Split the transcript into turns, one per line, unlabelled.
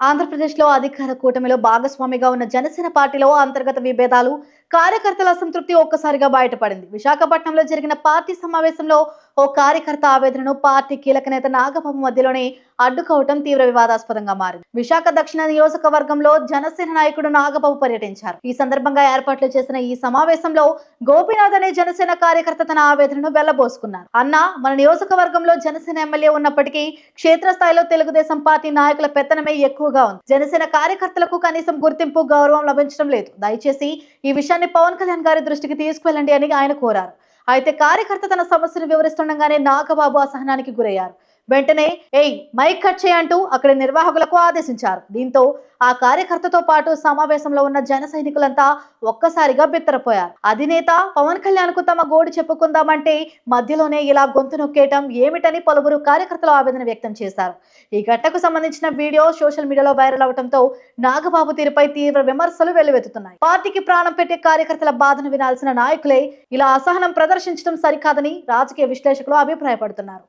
ఆంధ్రప్రదేశ్లో అధికార కూటమిలో భాగస్వామిగా ఉన్న జనసేన పార్టీలో అంతర్గత విభేదాలు కార్యకర్తల అసంతృప్తి ఒక్కసారిగా బయటపడింది. విశాఖపట్నంలో జరిగిన పార్టీ సమావేశంలో ఓ కార్యకర్త ఆవేదనను పార్టీ కీలక నేత నాగబాబు మధ్యలోనే అడ్డుకోవటం తీవ్ర వివాదాస్పదంగా మారింది. విశాఖ దక్షిణ నియోజకవర్గంలో జనసేన నాయకుడు నాగబాబు పర్యటించారు. ఈ సందర్భంగా ఏర్పాట్లు చేసిన ఈ సమావేశంలో గోపీనాథ్ అనే జనసేన కార్యకర్త తన ఆవేదనను వెళ్ళబోసుకున్నారు అన్న మన నియోజకవర్గంలో జనసేన ఎమ్మెల్యే ఉన్నప్పటికీ క్షేత్రస్థాయిలో తెలుగుదేశం పార్టీ నాయకుల పెత్తనమే ఎక్కువగా ఉంది. జనసేన కార్యకర్తలకు కనీసం గుర్తింపు గౌరవం లభించడం లేదు. దయచేసి ఈ విషయాన్ని పవన్ కళ్యాణ్ గారి దృష్టికి తీసుకువెళ్ళండి అని ఆయన కోరారు. అయితే కార్యకర్త తన సమస్యను వివరిస్తుండగానే నాగబాబు అసహనానికి గురయ్యారు. వెంటనే ఏయ్ మైక్ కట్ చేయంటూ అక్కడి నిర్వాహకులకు ఆదేశించారు. దీంతో ఆ కార్యకర్తతో పాటు సమావేశంలో ఉన్న జన సైనికులంతా ఒక్కసారిగా బిత్తరపోయారు. అధినేత పవన్ కళ్యాణ్కు తమ గోడు చెప్పుకుందామంటే మధ్యలోనే ఇలా గొంతు నొక్కేయటం ఏమిటని పలువురు కార్యకర్తలు ఆవేదన వ్యక్తం చేశారు. ఈ ఘటనకు సంబంధించిన వీడియో సోషల్ మీడియాలో వైరల్ అవడంతో నాగబాబు తీరుపై తీవ్ర విమర్శలు వెల్లువెత్తుతున్నాయి. పార్టీకి ప్రాణం పెట్టే కార్యకర్తల బాధను వినాల్సిన నాయకులే ఇలా అసహనం ప్రదర్శించడం సరికాదని రాజకీయ విశ్లేషకులు అభిప్రాయపడుతున్నారు.